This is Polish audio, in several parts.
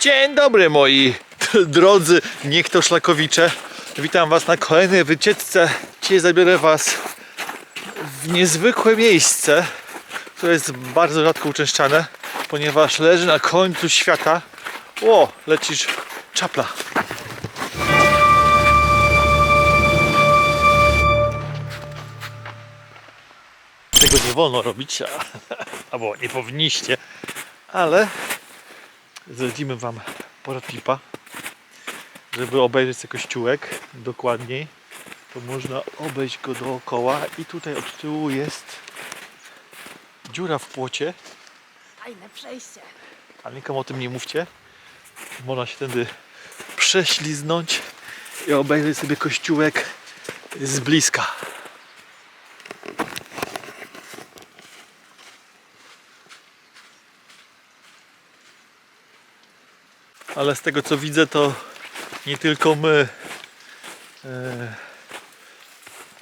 Dzień dobry moi drodzy niektoszlakowicze. Witam was na kolejnej wycieczce. Dzisiaj zabiorę was w niezwykłe miejsce, które jest bardzo rzadko uczęszczane, ponieważ leży na końcu świata. O, lecisz czapla. Tego nie wolno robić, albo nie powinniście, ale zlecimy wam porotlipa, żeby obejrzeć sobie kościółek dokładniej, to można obejść go dookoła i tutaj od tyłu jest dziura w płocie, Fajne przejście. ale nikomu o tym nie mówcie. Można się tędy prześliznąć i obejrzeć sobie kościółek z bliska. Ale z tego co widzę, to nie tylko my e,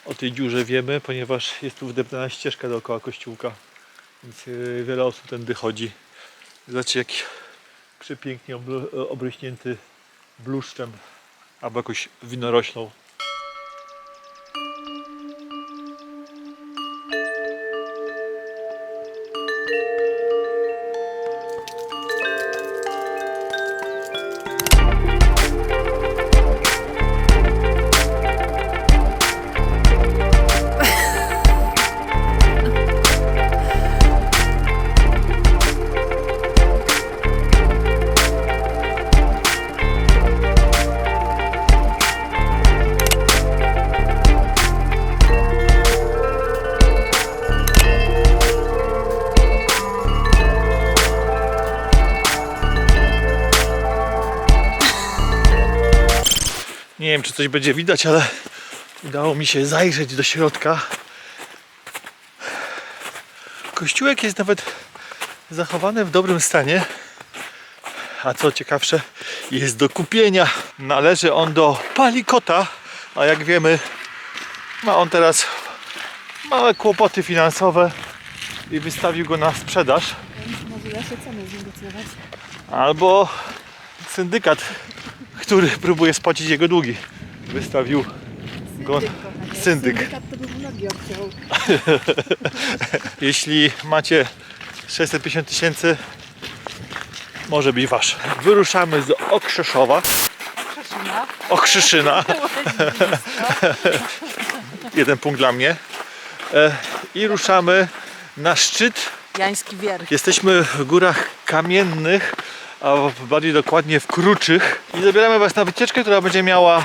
o tej dziurze wiemy, ponieważ jest tu wdeptana ścieżka dookoła kościółka. Więc e, wiele osób tędy chodzi. Zobaczcie, jak przepięknie obrośnięty bluszczem albo jakąś winoroślą. Nie wiem, czy coś będzie widać, ale udało mi się zajrzeć do środka. Kościółek jest nawet zachowany w dobrym stanie. A co ciekawsze, jest do kupienia. Należy on do Palikota, a jak wiemy, ma on teraz małe kłopoty finansowe i wystawił go na sprzedaż. Może da się ceny znegocjować. Albo syndykat, który próbuje spłacić jego długi. Wystawił go syndyk. Jeśli macie 650 tysięcy, może być wasz. Wyruszamy z Okrzeszowa, Krzeszyna. Okrzeszyna, jeden punkt dla mnie. E, I ruszamy na szczyt. Jański wierch. Jesteśmy w górach kamiennych, a bardziej dokładnie w Kruczych. I zabieramy was na wycieczkę, która będzie miała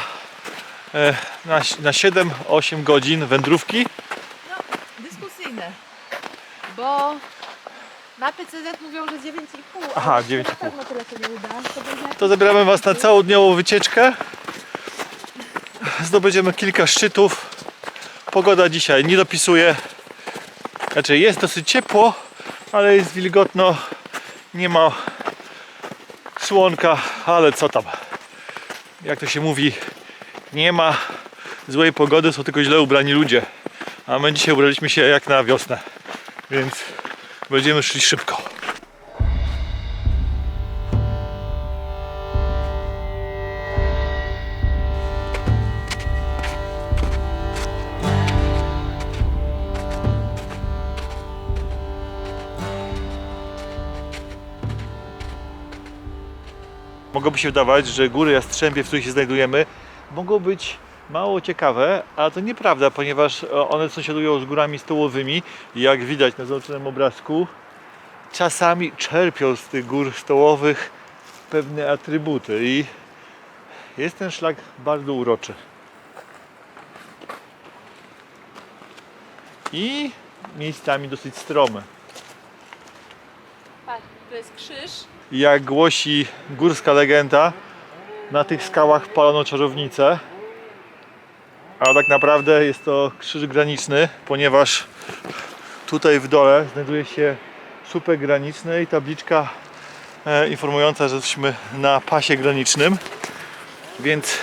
e, na, na 7-8 godzin wędrówki. No, dyskusyjne. Bo mapy CZ mówią, że 9,5. Aha, ale się 9,5. Na pewno tyle się nie uda. To będzie To zabieramy Was na całodniową wycieczkę. Zdobędziemy kilka szczytów. Pogoda dzisiaj nie dopisuje. Znaczy jest dosyć ciepło, ale jest wilgotno. Nie ma słonka, ale co tam. Jak to się mówi, nie ma złej pogody, są tylko źle ubrani ludzie. A my dzisiaj ubraliśmy się jak na wiosnę. Więc będziemy szli szybko. Mogłoby się wydawać, że góry Jastrzębie, w których się znajdujemy, mogą być mało ciekawe, ale to nieprawda, ponieważ e, one sąsiadują z górami stołowymi. Jak widać na załączonym obrazku, czasami czerpią z tych gór stołowych pewne atrybuty i jest ten szlak bardzo uroczy. I miejscami dosyć stromy. Patrz, to jest krzyż. Jak głosi górska legenda, na tych skałach palono czarownicę. A tak naprawdę jest to krzyż graniczny, ponieważ tutaj w dole znajduje się słupek graniczny i tabliczka e, informująca, że jesteśmy na pasie granicznym. Więc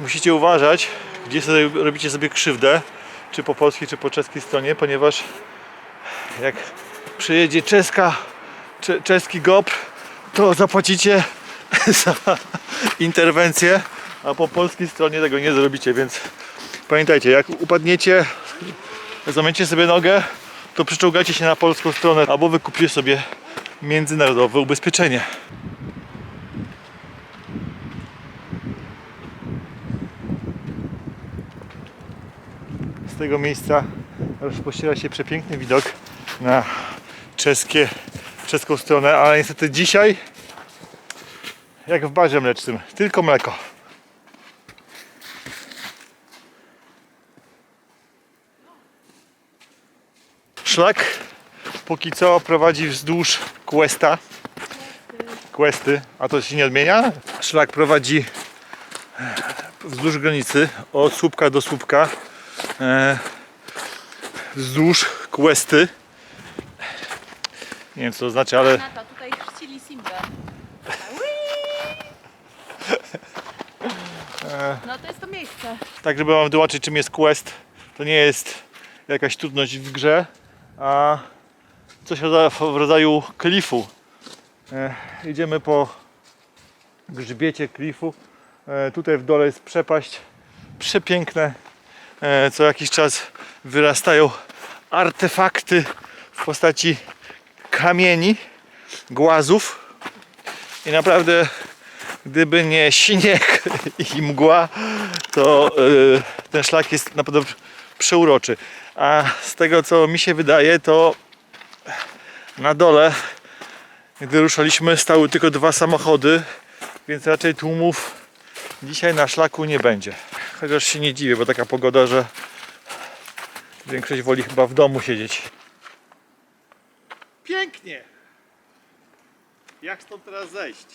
musicie uważać, gdzie sobie robicie sobie krzywdę, czy po polskiej, czy po czeskiej stronie, ponieważ jak przyjedzie czeska, cze, czeski GOPR, to zapłacicie za interwencję, a po polskiej stronie tego nie zrobicie, więc pamiętajcie, jak upadniecie, zamiecie sobie nogę, to przyczołgajcie się na polską stronę albo wykupicie sobie międzynarodowe ubezpieczenie. Z tego miejsca rozpościera się przepiękny widok na czeskie, czeską stronę, ale niestety dzisiaj jak w barze mlecznym, tylko mleko. Szlak póki co prowadzi wzdłuż Questa. Questy, a to się nie odmienia. Szlak prowadzi wzdłuż granicy od słupka do słupka e, wzdłuż Questy. Nie wiem co to znaczy, ale Nata, tutaj chrzcili Simbę. No to jest to miejsce. tak żeby wam wytłumaczyć czym jest Quest, to nie jest jakaś trudność w grze, a coś w rodzaju- w rodzaju klifu. E, idziemy po grzbiecie klifu. E, tutaj w dole jest przepaść. Przepiękne. E, co jakiś czas wyrastają artefakty w postaci kamieni, głazów. I naprawdę, gdyby nie śnieg i mgła, to y, ten szlak jest naprawdę przeuroczy. A z tego co mi się wydaje, to na dole, gdy ruszaliśmy, stały tylko dwa samochody, więc raczej tłumów dzisiaj na szlaku nie będzie. Chociaż się nie dziwię, bo taka pogoda, że większość woli chyba w domu siedzieć. Pięknie! Jak stąd teraz zejść?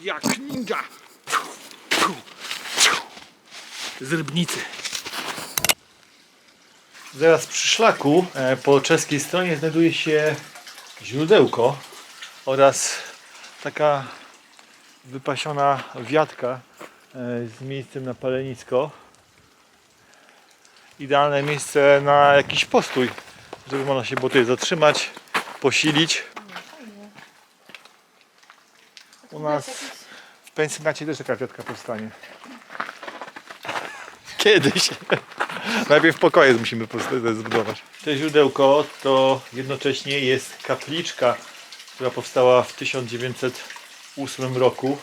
Jak ninja! Z Rybnicy. Zaraz przy szlaku e, po czeskiej stronie znajduje się źródełko oraz taka wypasiona wiatka e, z miejscem na palenisko. Idealne miejsce na jakiś postój, żeby można się było tutaj zatrzymać, posilić. U nas w pensjonacie też taka wiatka powstanie. Kiedyś. Najpierw pokoje musimy zbudować. To źródełko to jednocześnie jest kapliczka, która powstała w 1908 roku.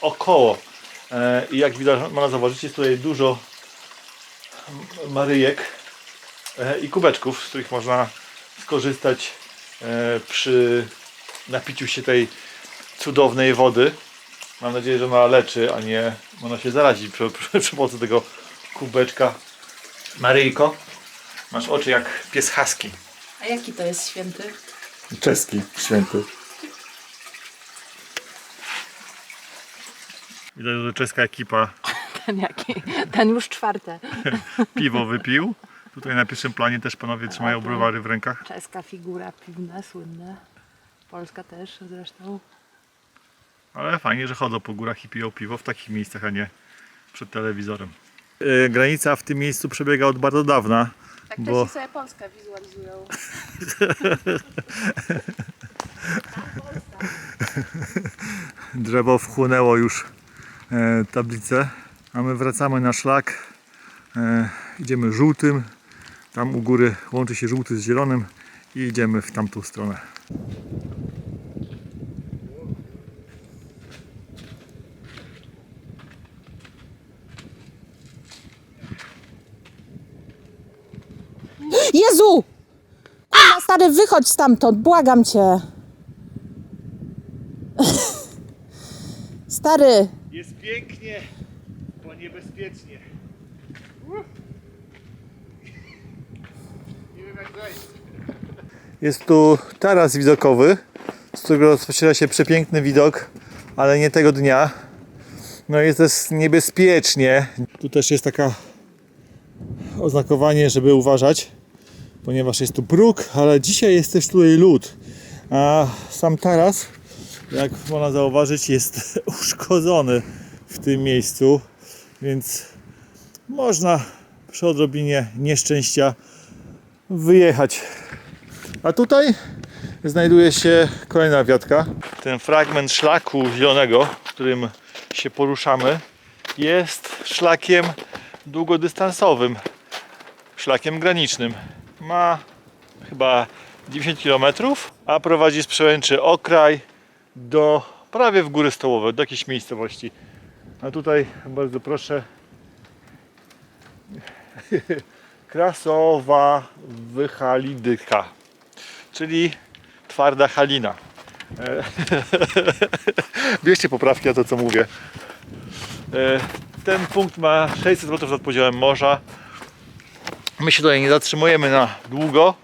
Około. E, I jak widać, można zauważyć, jest tutaj dużo maryjek e, i kubeczków, z których można skorzystać e, przy napiciu się tej cudownej wody. Mam nadzieję, że ona leczy, a nie można się zarazić przy, przy, przy pomocy tego kubeczka. Maryjko, masz oczy jak pies husky. A jaki to jest święty? Czeski święty. Widać, że czeska ekipa Ten jaki? Ten już czwarte. piwo wypił. Tutaj na pierwszym planie też panowie trzymają browary w rękach. Czeska figura piwna, słynna. Polska też zresztą. Ale fajnie, że chodzą po górach i piją piwo w takich miejscach, a nie przed telewizorem. Yy, granica w tym miejscu przebiega od bardzo dawna. Tak Bo- Czesi sobie Polskę wizualizują. Drzewo wchłonęło już e, tablicę, a my wracamy na szlak. E, idziemy żółtym. Tam u góry łączy się żółty z zielonym i idziemy w tamtą stronę. Jezu! Kurwa, stary, wychodź stamtąd, błagam cię. Stary, Jest pięknie, niebezpiecznie. Nie wiem jak zejść. Jest tu taras widokowy, z którego rozpoczyna się przepiękny widok, ale nie tego dnia. No jest też niebezpiecznie. Tu też jest taka oznakowanie, żeby uważać, ponieważ jest tu bruk, ale dzisiaj jest też tutaj lód. A sam taras jak można zauważyć, jest uszkodzony w tym miejscu, więc można przy odrobinie nieszczęścia wyjechać. A tutaj znajduje się kolejna wiatka. Ten fragment szlaku zielonego, którym się poruszamy, jest szlakiem długodystansowym, szlakiem granicznym. Ma chyba 90 km, a prowadzi z przełęczy Okraj do prawie w góry stołowe, do jakiejś miejscowości. A tutaj bardzo proszę Krasowa Wychalidyka, czyli twarda halina. E, Bierzcie poprawki na to, co mówię. E, Ten punkt ma 600 metrów nad poziomem morza. My się tutaj nie zatrzymujemy na długo,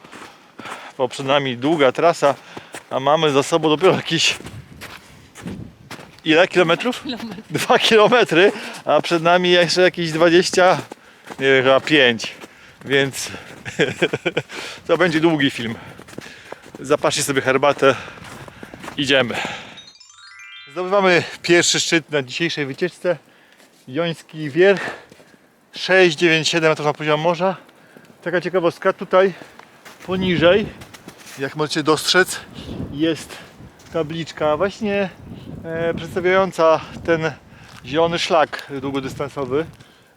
bo przed nami długa trasa, a mamy za sobą dopiero jakieś ile kilometrów? Kilometr. Dwa kilometry, a przed nami jeszcze jakieś 20, nie wiem, chyba 5, więc to będzie długi film. Zapaszcie sobie herbatę, idziemy. Zdobywamy pierwszy szczyt na dzisiejszej wycieczce. Joński Wierch, 697 metrów na poziom morza. Taka ciekawostka, tutaj poniżej, jak możecie dostrzec, jest tabliczka właśnie e, przedstawiająca ten zielony szlak długodystansowy.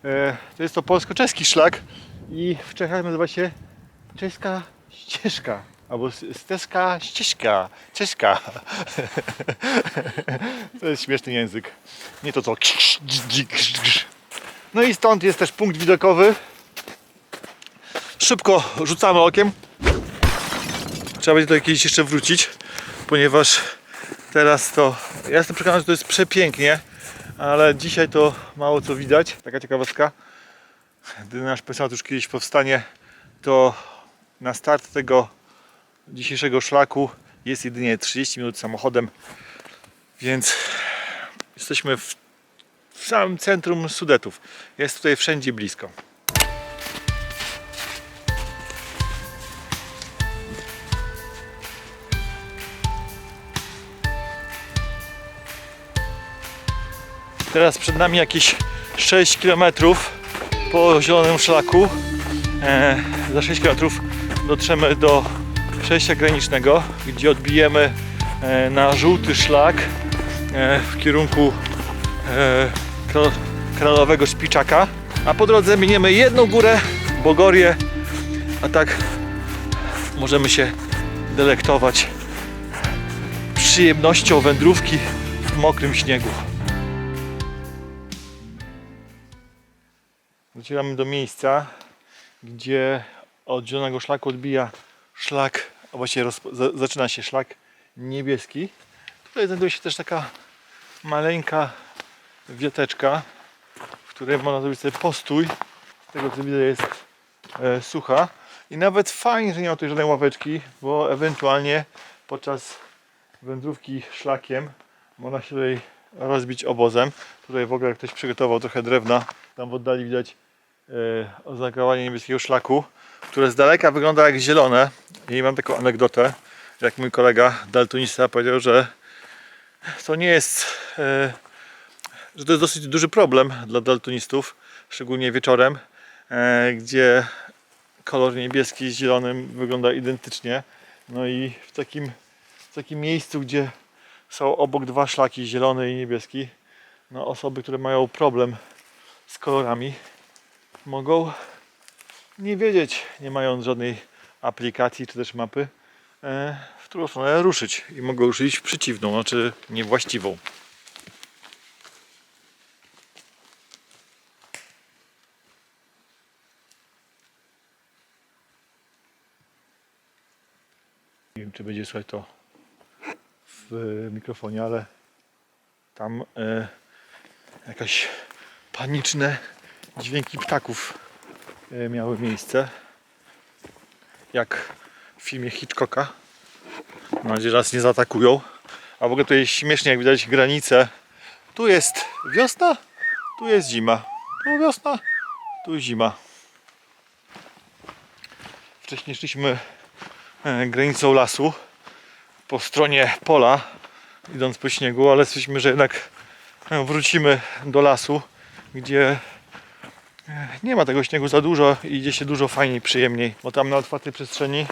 E, to jest to polsko-czeski szlak i w Czechach nazywa się czeska ścieżka. Albo steska ścieżka, czeska. to jest śmieszny język. Nie to co. No i stąd jest też punkt widokowy. Szybko rzucamy okiem. Trzeba będzie tutaj kiedyś jeszcze wrócić, ponieważ teraz to. Ja jestem przekonany, że to jest przepięknie, ale dzisiaj to mało co widać. Taka ciekawostka. Gdy nasz pensjonat już kiedyś powstanie, to na start tego dzisiejszego szlaku jest jedynie 30 minut samochodem, więc jesteśmy w, w samym centrum Sudetów. Jest tutaj wszędzie blisko. Teraz przed nami jakieś 6 km po zielonym szlaku. E, za 6 km dotrzemy do przejścia granicznego, gdzie odbijemy e, na żółty szlak e, w kierunku e, kralowego. A po drodze miniemy jedną górę, Bogorię, a tak możemy się delektować przyjemnością wędrówki w mokrym śniegu. Docieramy do miejsca, gdzie od zielonego szlaku odbija szlak, a właściwie zaczyna się szlak niebieski. Tutaj znajduje się też taka maleńka wiateczka, w której można zrobić sobie postój. Z tego co widzę jest e, sucha. I nawet fajnie, że nie ma tutaj żadnej ławeczki, bo ewentualnie podczas wędrówki szlakiem można się tutaj rozbić obozem. Tutaj w ogóle ktoś przygotował trochę drewna. Tam w oddali widać oznakowanie niebieskiego szlaku, które z daleka wygląda jak zielone. I mam taką anegdotę, jak mój kolega daltonista powiedział, że to nie jest, e, że to jest dosyć duży problem dla daltonistów, szczególnie wieczorem, e, gdzie kolor niebieski z zielonym wygląda identycznie. No i w takim, w takim miejscu, gdzie są obok dwa szlaki, zielony i niebieski, no osoby, które mają problem z kolorami, mogą nie wiedzieć, nie mając żadnej aplikacji czy też mapy, e, w którą stronę ruszyć i mogą ruszyć w przeciwną, znaczy niewłaściwą. Nie wiem, czy będzie słychać to w mikrofonie, ale tam e, jakaś paniczne dźwięki ptaków e, miały miejsce. Jak w filmie Hitchcocka. Mam nadzieję, że nas nie zaatakują. A w ogóle tutaj śmiesznie, jak widać granice. Tu jest wiosna, tu jest zima. Tu wiosna, tu zima. Wcześniej szliśmy e, granicą lasu po stronie pola, idąc po śniegu, ale stwierdziliśmy, że jednak e, wrócimy do lasu, gdzie nie ma tego śniegu za dużo i idzie się dużo fajniej, przyjemniej, bo tam na otwartej przestrzeni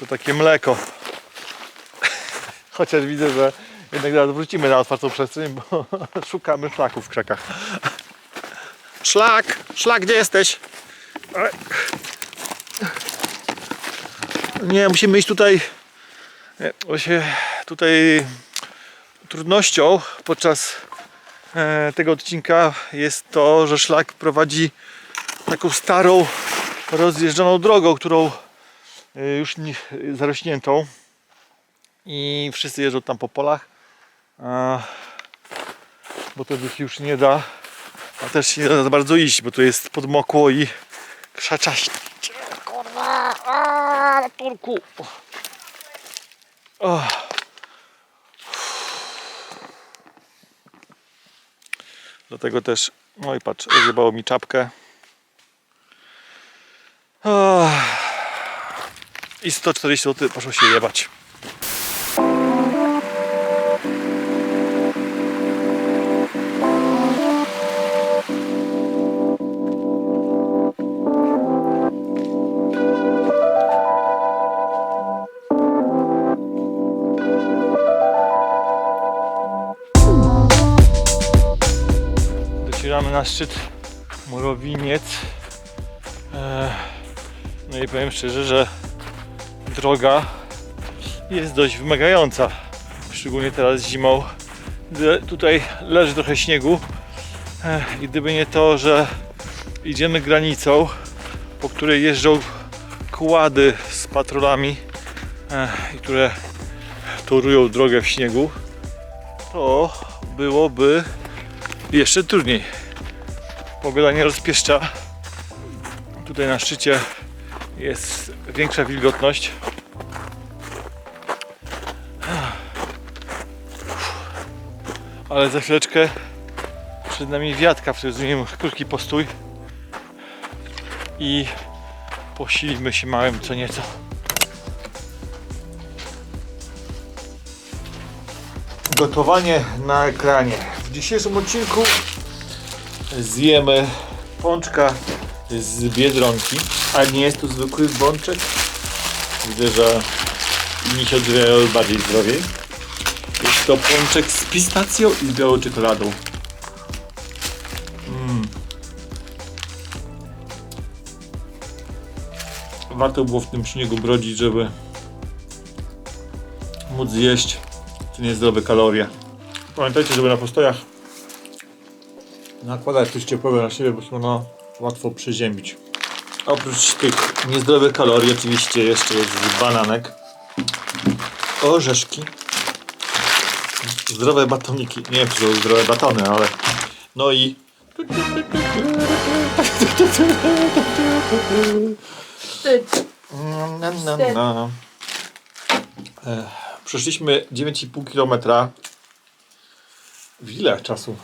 to takie mleko Chociaż widzę, że jednak zaraz wrócimy na otwartą przestrzeń, bo szukamy szlaków w krzakach. Szlak! Szlak, gdzie jesteś? Nie, musimy iść tutaj. nie, Właśnie tutaj trudnością podczas tego odcinka jest to, że szlak prowadzi taką starą, rozjeżdżoną drogą, którą e, już nie, zarośniętą i wszyscy jeżdżą tam po polach, bo to już nie da, a też się nie da za bardzo iść, bo tu jest podmokło i krzaczaście. Kurwa, a, turku. Dlatego też, no i patrz, rozjebało mi czapkę. I 140 zł poszło się jebać. Docieramy na szczyt Murowiniec. E, No i powiem szczerze, że droga jest dość wymagająca. Szczególnie teraz zimą. Tutaj leży trochę śniegu. E, I gdyby nie to, że idziemy granicą, po której jeżdżą kłady z patrolami, e, i które torują drogę w śniegu, to byłoby jeszcze trudniej. Pogoda nie rozpieszcza. Tutaj na szczycie jest większa wilgotność. Ale za chwileczkę przed nami wiatka, w której zrobimy krótki postój i posilimy się małym co nieco. Gotowanie na ekranie. Dzisiejszym odcinku zjemy pączka z Biedronki, a nie jest to zwykły bączek. Widzę, że inni się odżywiają bardziej zdrowiej. Jest to pączek z pistacją i z białą czekoladą. Mm. Warto było w tym śniegu brodzić, żeby móc zjeść te niezdrowe kalorie. Pamiętajcie, żeby na postojach nakładać coś ciepłego na siebie, bo się ono łatwo przeziębić. Oprócz tych niezdrowych kalorii oczywiście jeszcze jest bananek, orzeszki, zdrowe batoniki. Nie wiem, czy to są zdrowe batony, ale no i Wstyd. Na, na, na. E, Przeszliśmy 9,5 km. W ile czasu?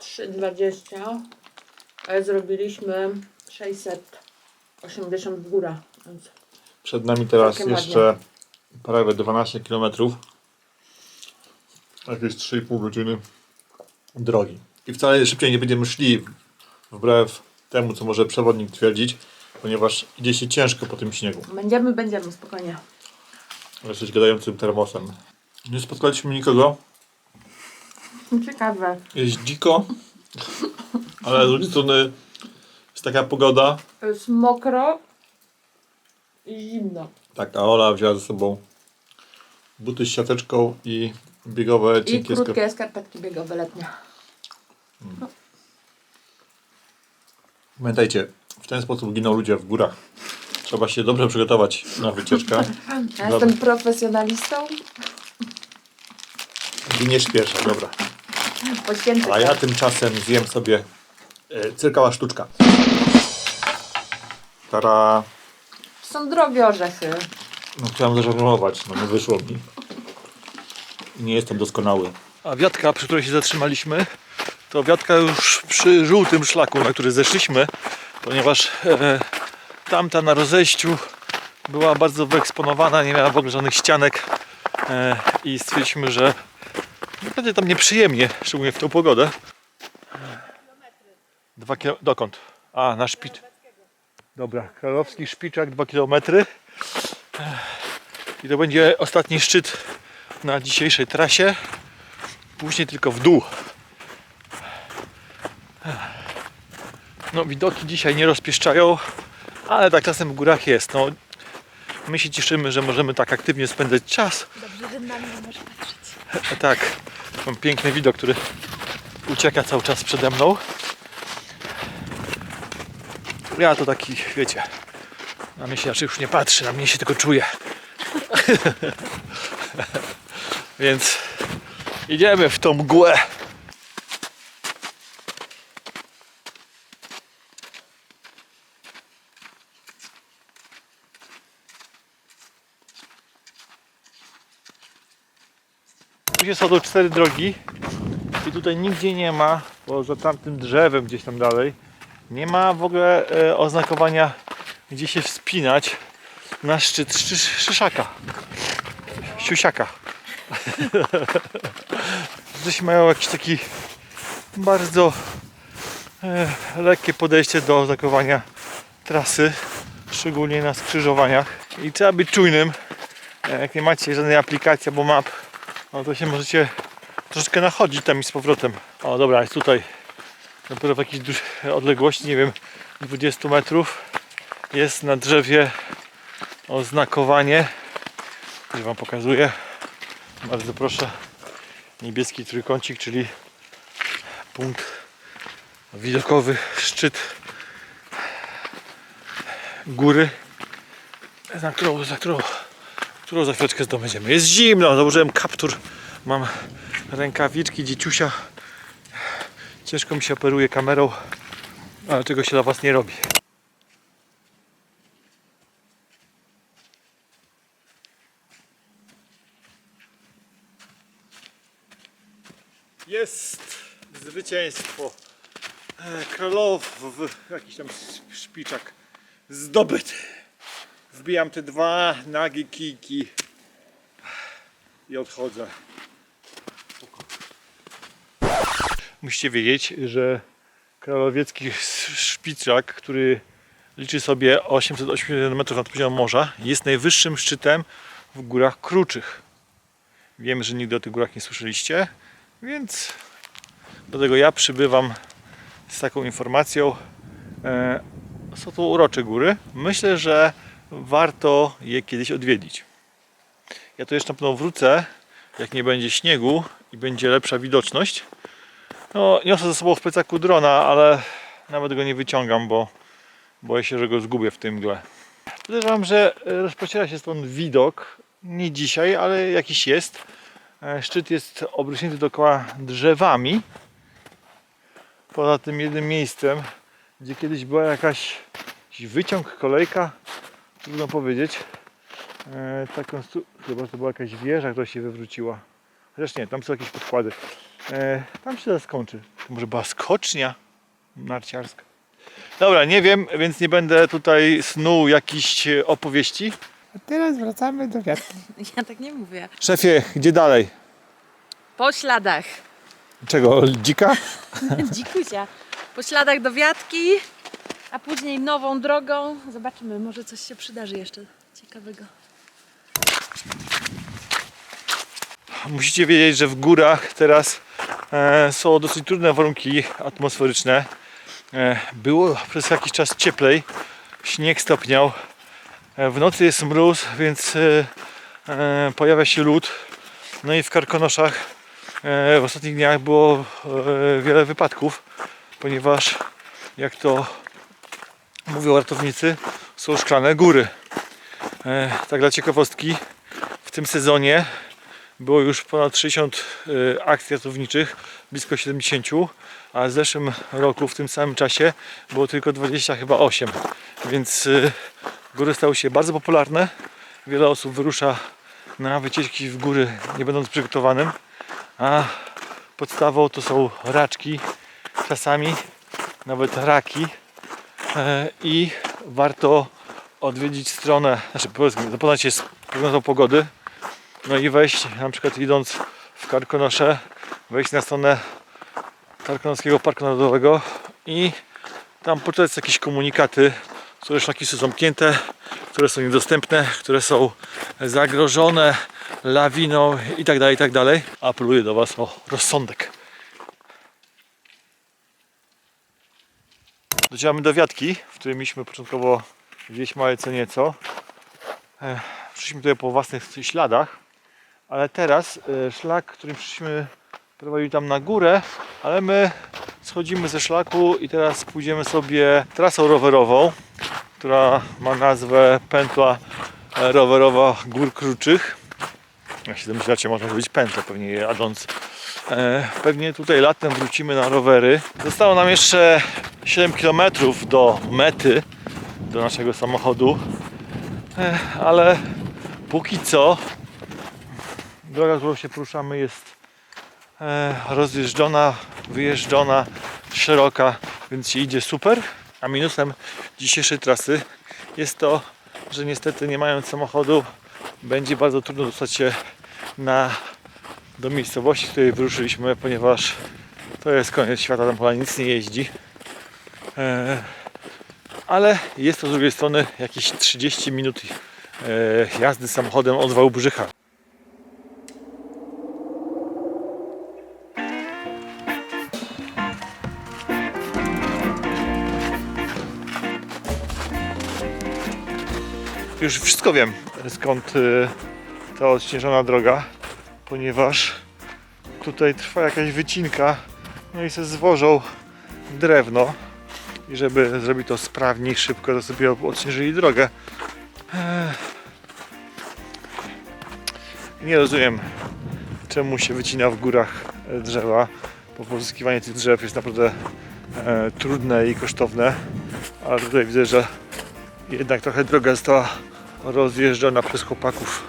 3,20. Ale zrobiliśmy 680 w górę. Więc Przed nami teraz Całkiem jeszcze prawie 12 km. Jakieś 3,5 godziny drogi. I wcale szybciej nie będziemy szli wbrew temu, co może przewodnik twierdzić, ponieważ idzie się ciężko po tym śniegu. Będziemy, będziemy, spokojnie. Jesteś gadającym termosem. Nie spotkaliśmy nikogo. Ciekawe. Jest dziko, ale z drugiej strony jest taka pogoda. Jest mokro i zimno. Tak, a Ola wzięła ze sobą buty z siateczką i biegowe I cienkie krótkie skarpetki biegowe letnie. Pamiętajcie, w ten sposób giną ludzie w górach. Trzeba się dobrze przygotować na wycieczkę. Ja jestem profesjonalistą. Giniesz pierwsza, dobra. Poświęcę A ja czas. tymczasem zjem sobie e, cyrkała sztuczka. Tara, Są drogie orzechy. no chciałem zażartować, no nie wyszło mi. Nie jestem doskonały. A wiatka, przy której się zatrzymaliśmy, to wiatka już przy żółtym szlaku, na który zeszliśmy, ponieważ e, tamta na rozejściu była bardzo wyeksponowana, nie miała w ogóle żadnych ścianek e, i stwierdziliśmy, że będzie tam nieprzyjemnie, szczególnie w tą pogodę. Dwa kilo... Dokąd? A, na szpic. Dobra, kralowski szpiczak 2 km. I to będzie ostatni szczyt na dzisiejszej trasie. Później tylko w dół. No widoki dzisiaj nie rozpieszczają, ale tak czasem w górach jest. No, my się cieszymy, że możemy tak aktywnie spędzać czas. Dobrze, że na mnie nie możesz patrzeć. A tak, mam piękny widok, który ucieka cały czas przede mną. Ja to taki, wiecie, na mnie się raczej już nie patrzy, na mnie się tylko czuje. Więc idziemy w tą mgłę. Tu są to cztery drogi i tutaj nigdzie nie ma, poza tamtym drzewem gdzieś tam dalej, nie ma w ogóle e, oznakowania, gdzie się wspinać na szczyt szy, Szyszaka. Siusiaka. Gdzieś mają jakiś taki bardzo e, lekkie podejście do oznakowania trasy, szczególnie na skrzyżowaniach. I trzeba być czujnym, e, jak nie macie żadnej aplikacji albo map, no to się możecie troszeczkę nachodzić tam i z powrotem. O dobra, jest tutaj dopiero w jakiejś odległości, nie wiem, 20 metrów jest na drzewie oznakowanie, które Wam pokazuję. Bardzo proszę. Niebieski trójkącik, czyli punkt widokowy, szczyt góry, za którą, za którą którą za chwileczkę zdobędziemy. Jest zimno, założyłem kaptur, mam rękawiczki dzieciusia. Ciężko mi się operuje kamerą, ale czego się dla Was nie robi. Jest zwycięstwo. E, Królowy, jakiś tam szpiczak zdobyty. Wbijam te dwa nagie kijki i odchodzę. Musicie wiedzieć, że kralowiecki szpiczak, który liczy sobie 880 metrów nad poziomem morza, jest najwyższym szczytem w górach kruczych. Wiem, że nigdy o tych górach nie słyszeliście, więc dlatego ja przybywam z taką informacją. E, są to urocze góry. Myślę, że warto je kiedyś odwiedzić. Ja tu jeszcze na pewno wrócę, jak nie będzie śniegu i będzie lepsza widoczność. No, niosę ze sobą w plecaku drona, ale nawet go nie wyciągam, bo boję się, że go zgubię w tym mgle. Podejrzewam, że e, rozpoczyna się stąd widok. Nie dzisiaj, ale jakiś jest. E, Szczyt jest obrośnięty dookoła drzewami. Poza tym jednym miejscem, gdzie kiedyś była jakaś wyciąg, kolejka, trudno powiedzieć. E, ta konstru... Chyba że to była jakaś wieża, która się wywróciła. Chociaż nie, tam są jakieś podkłady. E, tam się zaraz skończy. To może była skocznia narciarska. Dobra, nie wiem, więc nie będę tutaj snuł jakichś e, opowieści. A teraz wracamy do wiatru. Ja tak nie mówię. Szefie, gdzie dalej? Po śladach. Czego? Dzika? Dzikusia. Po śladach do wiatki, a później nową drogą. Zobaczymy, może coś się przydarzy jeszcze ciekawego. Musicie wiedzieć, że w górach teraz e, są dosyć trudne warunki atmosferyczne. E, było przez jakiś czas cieplej, śnieg stopniał. E, w nocy jest mróz, więc e, e, pojawia się lód. No i w Karkonoszach e, w ostatnich dniach było e, wiele wypadków, ponieważ jak to mówią ratownicy, są szklane góry. E, tak dla ciekawostki, w tym sezonie było już ponad 60 y, akcji ratowniczych, blisko 70, a w zeszłym roku w tym samym czasie było tylko 20 chyba 8. Więc y, góry stały się bardzo popularne. Wiele osób wyrusza na wycieczki w góry nie będąc przygotowanym, a podstawą to są raczki, czasami nawet raki E, i warto odwiedzić stronę, znaczy zapoznać się z prognozą pogody, no i wejść, na przykład idąc w Karkonosze, wejść na stronę Karkonoskiego Parku Narodowego i tam poczytać jakieś komunikaty które szlaki są zamknięte, które są niedostępne, które są zagrożone lawiną i tak dalej, i tak. Apeluję do Was o rozsądek. Docieramy do wiatki, w której mieliśmy początkowo gdzieś małe co nieco. Przyszliśmy tutaj po własnych śladach, ale teraz e, szlak, którym przyszliśmy, prowadził tam na górę, ale my schodzimy ze szlaku i teraz pójdziemy sobie trasą rowerową, która ma nazwę Pętla e, Rowerowa Gór Kruczych. Jak się domyślacie, można powiedzieć pętla, pewnie jadąc. E, pewnie tutaj latem wrócimy na rowery. Zostało nam jeszcze 7 km do mety, do naszego samochodu. E, ale póki co droga, którą się poruszamy jest e, rozjeżdżona, wyjeżdżona, szeroka, więc się idzie super. A minusem dzisiejszej trasy jest to, że niestety nie mając samochodu będzie bardzo trudno dostać się na, do miejscowości, z której wyruszyliśmy, ponieważ to jest koniec świata, tam chyba nic nie jeździ. E, ale jest to z drugiej strony jakieś 30 minut e, jazdy samochodem od Wałbrzycha. Już wszystko wiem, skąd y, ta odśnieżona droga, ponieważ tutaj trwa jakaś wycinka, no i se zwożą drewno i żeby zrobić to sprawniej, szybko, to sobie odśnieżyli drogę. Nie rozumiem, czemu się wycina w górach e, drzewa, bo pozyskiwanie tych drzew jest naprawdę e, trudne i kosztowne, ale tutaj widzę, że jednak trochę droga została rozjeżdżona przez chłopaków.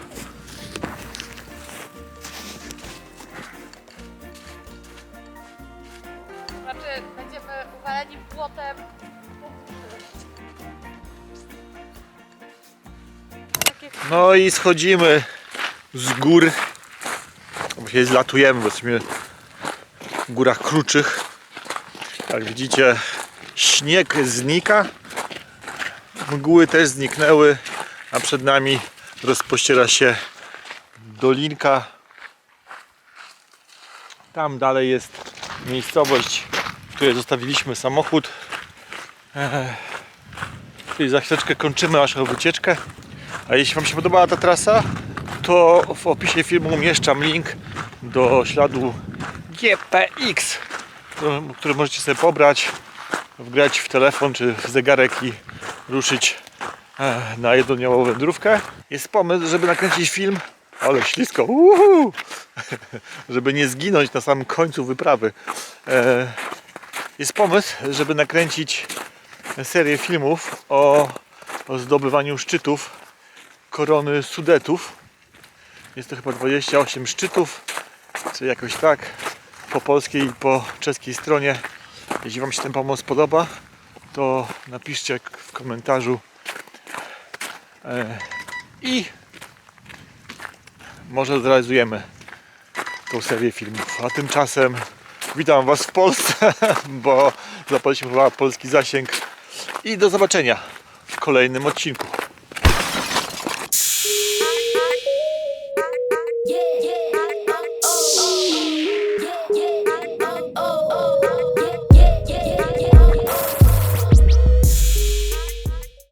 No i schodzimy z gór. Właściwie zlatujemy, bo jesteśmy w górach kruczych. Jak widzicie, śnieg znika. Mgły też zniknęły, a przed nami rozpościera się dolinka. Tam dalej jest miejscowość, w której zostawiliśmy samochód. Eee, I za chwileczkę kończymy naszą wycieczkę. A jeśli Wam się podobała ta trasa, to w opisie filmu umieszczam link do śladu GPX, który- możecie sobie pobrać, wgrać w telefon czy w zegarek i ruszyć e, na jednodniową wędrówkę. Jest pomysł, żeby nakręcić film, ale ślisko, uhu, żeby nie zginąć na samym końcu wyprawy. E, Jest pomysł, żeby nakręcić serię filmów o, o zdobywaniu szczytów korony Sudetów. Jest to chyba 28 szczytów, czy jakoś tak, po polskiej i po czeskiej stronie. Jeśli Wam się ten pomoc podoba, to napiszcie w komentarzu e, i może zrealizujemy tą serię filmów. A tymczasem witam Was w Polsce, bo zapaliśmy chyba polski zasięg i do zobaczenia w kolejnym odcinku.